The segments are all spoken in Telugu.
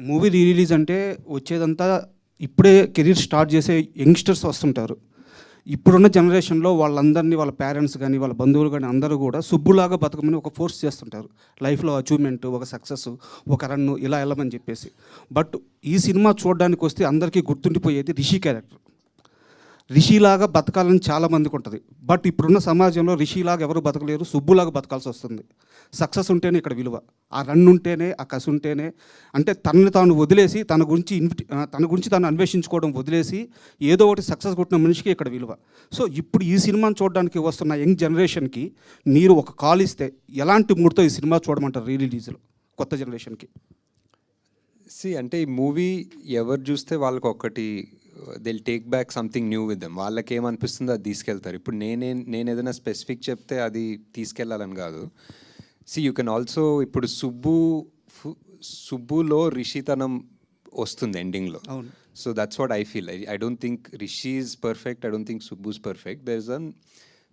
మూవీ రీ రిలీజ్ అంటే వచ్చేదంతా ఇప్పుడే కెరీర్ స్టార్ట్ చేసే యంగ్స్టర్స్ వస్తుంటారు. ఇప్పుడున్న జనరేషన్లో వాళ్ళందరినీ వాళ్ళ పేరెంట్స్ కానీ వాళ్ళ బంధువులు కానీ అందరూ కూడా సుబ్బులాగా బతకమని ఒక ఫోర్స్ చేస్తుంటారు. లైఫ్లో అచీవ్మెంట్ ఒక సక్సెస్ ఒక రన్ను ఇలా వెళ్ళమని చెప్పేసి. బట్ ఈ సినిమా చూడడానికి వస్తే అందరికీ గుర్తుండిపోయేది రిషి క్యారెక్టర్. రిషిలాగా బతకాలని చాలా మందికి ఉంటుంది. బట్ ఇప్పుడున్న సమాజంలో రిషిలాగా ఎవరు బతకలేరు సుబ్బులాగా బతకాల్సి వస్తుంది. సక్సెస్ ఉంటేనే ఇక్కడ విలువ. ఆ రన్ ఉంటేనే ఆ కసి ఉంటేనే. అంటే తనని తాను వదిలేసి తన గురించి తన గురించి తాను అన్వేషించుకోవడం వదిలేసి ఏదో ఒకటి సక్సెస్ కొట్టిన మనిషికి ఇక్కడ విలువ. సో ఇప్పుడు ఈ సినిమాని చూడడానికి వస్తున్న యంగ్ జనరేషన్కి మీరు ఒక కాల్ ఇస్తే ఎలాంటి మూడ్తో ఈ సినిమా చూడమంటారు రీ రిలీజ్లో? కొత్త జనరేషన్కి. సి అంటే ఈ మూవీ ఎవరు చూస్తే వాళ్ళకి ఒకటి they'll take back something new with them వాళ్ళకి ఏమనిపిస్తుందో అది తీసుకెళ్తారు. ఇప్పుడు నేనే నేను ఏదైనా స్పెసిఫిక్ చెప్తే అది తీసుకెళ్ళాలని కాదు. సి యూ కెన్ ఆల్సో ఇప్పుడు సుబ్బు ఫు- సుబ్బులో రిషితనం వస్తుంది ఎండింగ్లో. So that's what I feel I don't think Rishi is perfect I don't think Subbu's perfect there is an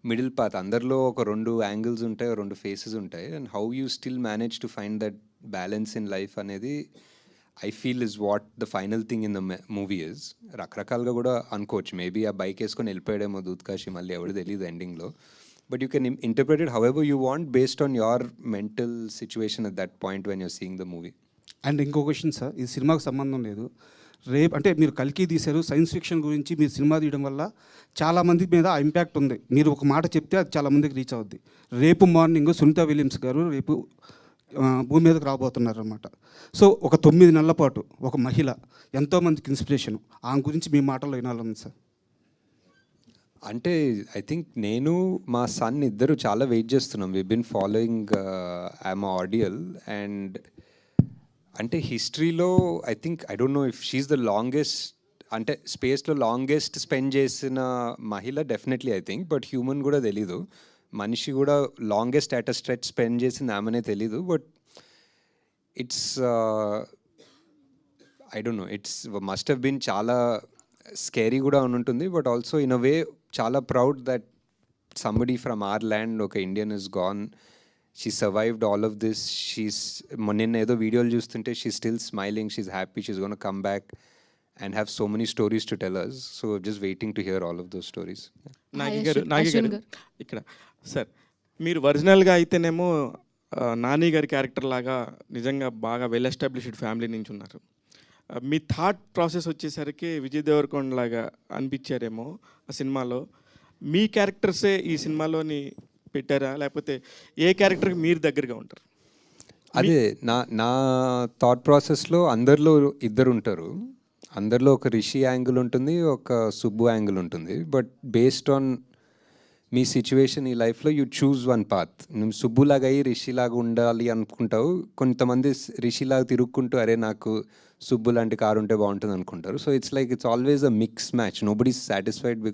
middle path అందరిలో ఒక రెండు యాంగిల్స్ ఉంటాయి రెండు ఫేసెస్ ఉంటాయి. And how you still manage to find that balance in life అనేది I feel is what the final thing in the movie is రకరకాలుగా కూడా అనుకోవచ్చు. మేబీ ఆ బైక్ వేసుకొని వెళ్ళిపోయాడేమో దూత్కాశి మళ్ళీ ఎవరు తెలియదు ఎండింగ్లో but you can interpreted however you want based on your mental situation at that point when you're seeing the movie and ఇంకో క్వశ్చన్ సార్ ఇది సినిమాకు సంబంధం లేదు. రేపు అంటే మీరు కల్కి తీశారు. సైన్స్ ఫిక్షన్ గురించి మీరు సినిమా తీయడం వల్ల చాలా మంది మీద ఇంపాక్ట్ ఉంది. మీరు ఒక మాట చెప్తే అది చాలామందికి రీచ్ అవుద్ది. రేపు మార్నింగ్ సునీత విలియమ్స్ గారు రేపు భూమి మీదకి రాబోతున్నారు అనమాట సో ఒక తొమ్మిది నెలల పాటు ఒక మహిళ ఎంతోమందికి ఇన్స్పిరేషన్ ఆమె గురించి మీ మాటలు వినాలని సార్. అంటే ఐ థింక్ నేను మా సన్ ఇద్దరు చాలా వెయిట్ చేస్తున్నాం. We been following I'm ideal and అంటే హిస్టరీలో I think I don't know if she's the longest అంటే స్పేస్లో లాంగెస్ట్ స్పెండ్ చేసిన మహిళ definitely I think but human కూడా తెలీదు. మనిషి కూడా లాంగెస్ట్ అట్ స్ట్రెచ్ స్పెండ్ చేసింది ఆమెనే తెలీదు but it's I don't know it's must have been చాలా స్కేరీ కూడా ఉంటుంది but also in a way చాలా proud that somebody from our land ఒక Indian is gone she survived all of this she's నిన్న ఏదో వీడియోలు చూస్తుంటే she still smiling she's happy she's gone come back and have so many stories to tell us so just waiting to hear all of those stories Nagi గారు నాగి గారు గారు. ఇక్కడ. సార్ మీరు ఒరిజినల్గా అయితేనేమో ఆ, నాని గారి క్యారెక్టర్ లాగా నిజంగా బాగా వెల్ ఎస్టాబ్లిష్డ్ ఫ్యామిలీ నుంచి ఉన్నారు. ఆ, మీ థాట్ ప్రాసెస్ వచ్చేసరికి విజయ్ దేవరకొండ లాగా అనిపించారేమో ఆ సినిమాలో. మీ క్యారెక్టర్సే ఈ సినిమాలోని పెట్టారా? లేకపోతే ఏ క్యారెక్టర్కి మీరు దగ్గరగా ఉంటారు? అదే నా నా థాట్ ప్రాసెస్లో అందరిలో ఇద్దరు ఉంటారు అందరిలో ఒక రిషి యాంగిల్ ఉంటుంది ఒక సుబ్బు యాంగిల్ ఉంటుంది. బట్ బేస్డ్ ఆన్ మీ సిచ్యువేషన్ ఈ లైఫ్లో యూ చూస్ వన్ పాత్ నువ్వు సుబ్బులాగా అయ్యి రిషిలాగా ఉండాలి అనుకుంటావు. కొంతమంది రిషిలాగా తిరుక్కుంటూ అరే నాకు సుబ్బు లాంటి కారు ఉంటే బాగుంటుంది అనుకుంటారు. So it's like it's always a mix match nobody satisfied